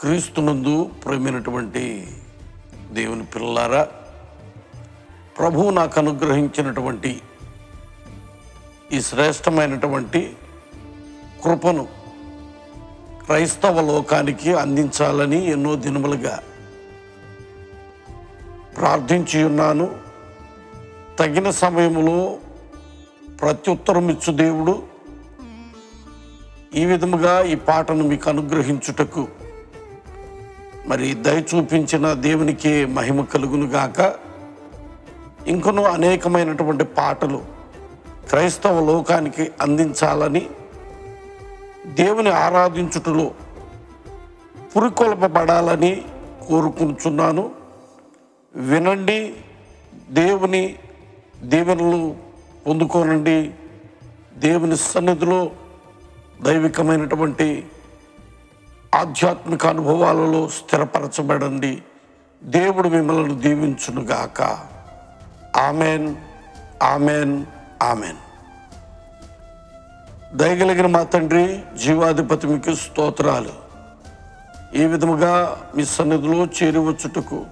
క్రీస్తునందు ప్రేమైనటువంటి దేవుని పిల్లారా ప్రభువు నాకు అనుగ్రహించినటువంటి ఈ శ్రేష్టమైనటువంటి కృపను క్రైస్తవ లోకానికి అందించాలని ఎన్నో దినములుగా ప్రార్థించి ఉన్నాను. తగిన సమయంలో ప్రత్యుత్తరం ఇచ్చు దేవుడు. ఈ విధముగా ఈ పాటను మీకు అనుగ్రహించుటకు మరి దయ చూపించిన దేవునికి మహిమ కలుగునుగాక. ఇంకనూ అనేకమైనటువంటి పాటలు క్రైస్తవ లోకానికి అందించాలని దేవుని ఆరాధించుటలో పురికొల్పబడాలని కోరుకుంటున్నాను. వినండి దేవుని దీవెనలు పొందుకోనండి. దేవుని సన్నిధిలో దైవికమైనటువంటి ఆధ్యాత్మిక అనుభవాలలో స్థిరపరచబడండి. దేవుడు మిమ్మల్ని దీవించునుగాక. Amen amen amen. దయగలిగిన మా తండ్రి జీవాధిపతి మీకు స్తోత్రాలు. ఈ విధముగా మీ సన్నిధిలో చేరివచ్చుటకు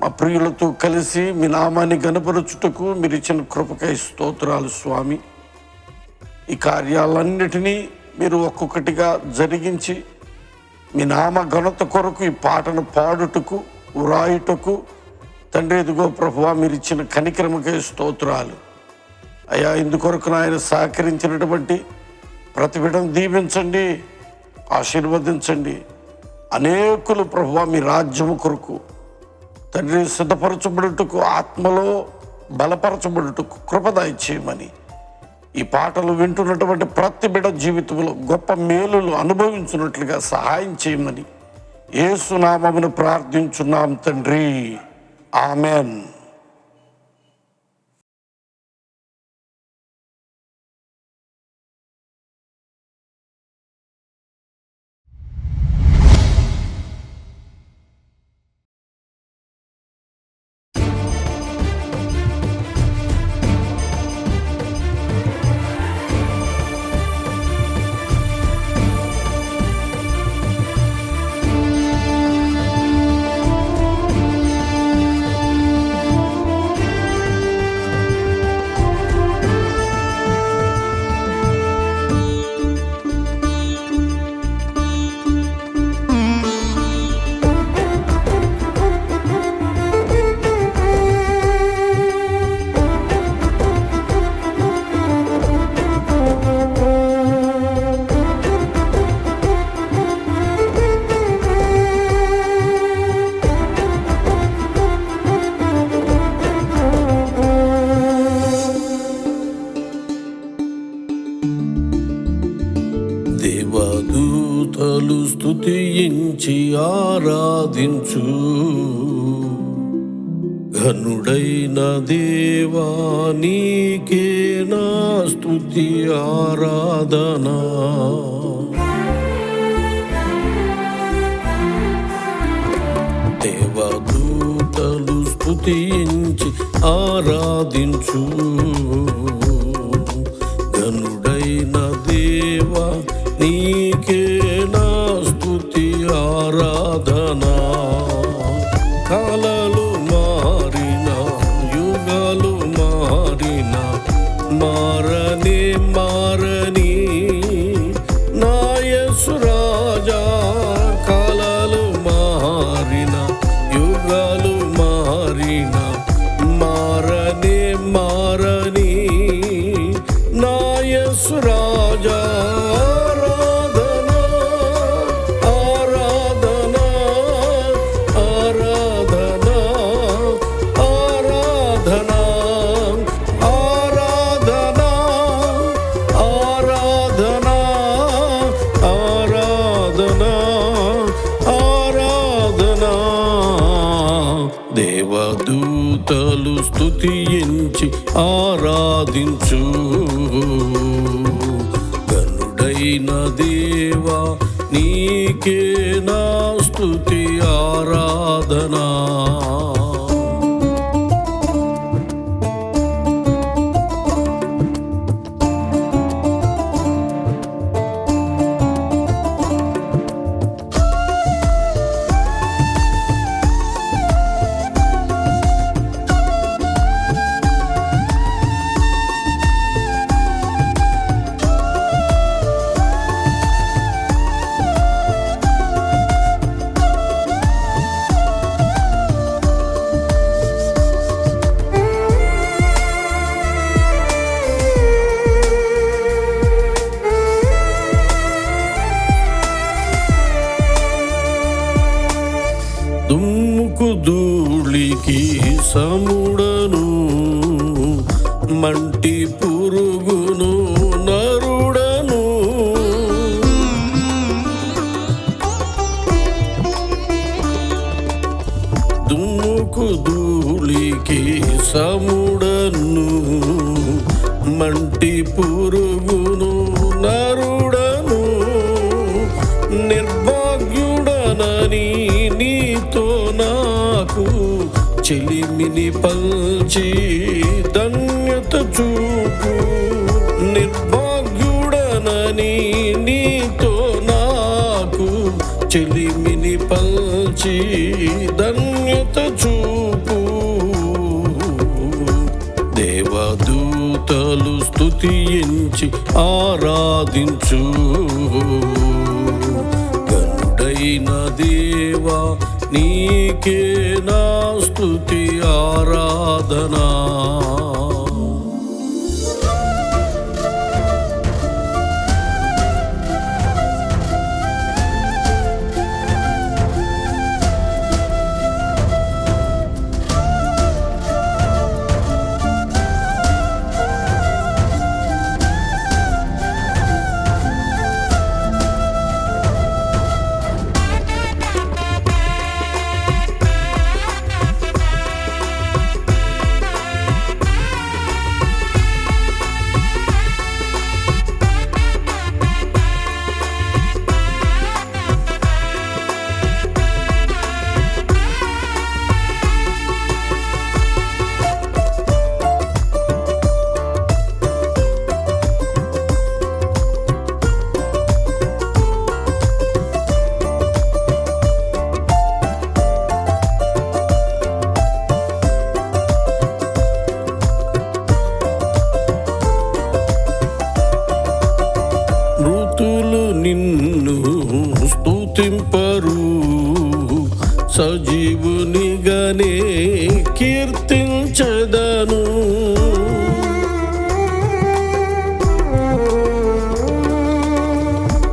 మా ప్రియులతో కలిసి మీ నామాన్ని గనపరచుటకు మీరు ఇచ్చిన కృపకై స్తోత్రాలు స్వామి. ఈ కార్యాలన్నిటినీ మీరు ఒక్కొక్కటిగా జరిగించి మీ నామ ఘనత కొరకు ఈ పాటను పాడుటకు వ్రాయుటకు తండ్రి ఎదుగో ప్రభువా మీరు ఇచ్చిన కనిక్రమకే స్తోత్రాలు. అయ్యా ఇందుకొరకు ఆయన సహకరించినటువంటి ప్రతి దీపించండి దీవించండి ఆశీర్వదించండి. అనేకులు ప్రభువా మీ రాజ్యము కొరకు తండ్రి సిద్ధపరచబడుటకు ఆత్మలో బలపరచబడుటకు కృపదాయి చేయమని ఈ పాటలు వింటున్నటువంటి ప్రతి బిడ జీవితంలో గొప్ప మేలులు అనుభవించున్నట్లుగా సహాయం చేయమని ఏసునామమును ప్రార్థించున్నాం తండ్రి. ఆమెన్. దేవదూతలు స్థుతించి ఆరాధించు. ఘనుడైన దేవా నీకే నా స్థుతి ఆరాధనా. దేవదూతలు స్థుతించి ఆరాధించు. దేవదూతలు స్థుతించి ఆరాధించు. గనుడైన దేవా నీకే నా స్థుతి ఆరాధనా. ధూళికి సముడను మంటి పురుగును నరుడను. దుమ్ముకు ధూళికి సముడను మంటి పురుగు చెలిమిని పల్చి ధన్యత చూపు నిర్భాగ్యుడనని నీతో నాకు చెలిమిని పల్చి ధన్యత చూపు. దేవదూతలు స్తుతించి ఆరాధించు. గనుడైన దేవా నీకే నా స్తుతి ఆరాధనా. స్తుతింపరు సజీవునిగానే కీర్తించదను.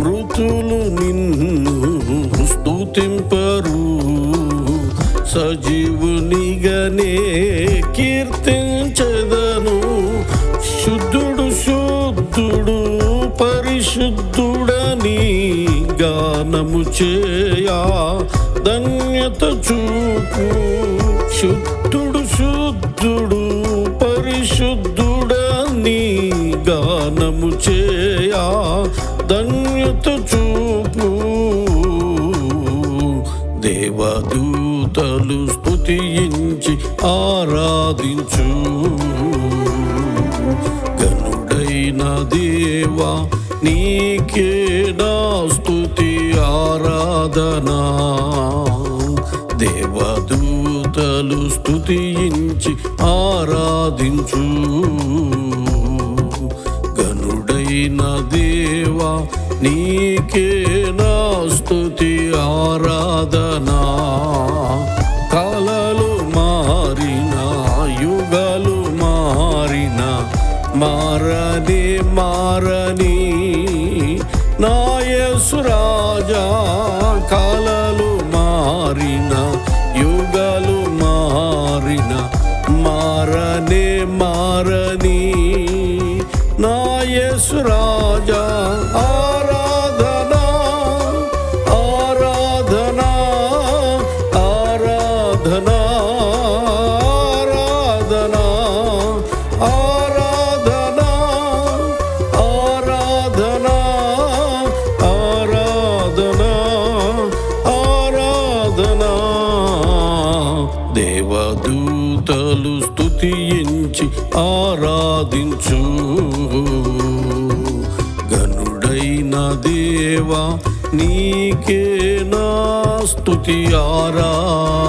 మృతులు నిన్ను స్తుతింపరు. సజీవునిగానే గానము చేయా ధన్యత చూపు. శుద్ధుడు శుద్ధుడు పరిశుద్ధుడని గానము చేయా ధన్యత చూపు. దేవదూతలు స్తుతించి ఆరాధించు. గనుడైన దేవా నీకే నా ఆరాధనా. దేవదూతలు స్థుతించి ఆరాధించు. గనుడైన దేవా నీకే నా స్తుతి ఆరాధనా. కలలు మారిన యుగలు మారిన మారని మారని తెలుసు రాజా సాధించు గనుడైన దేవా నీకే నా స్తుతి ఆరాధనా.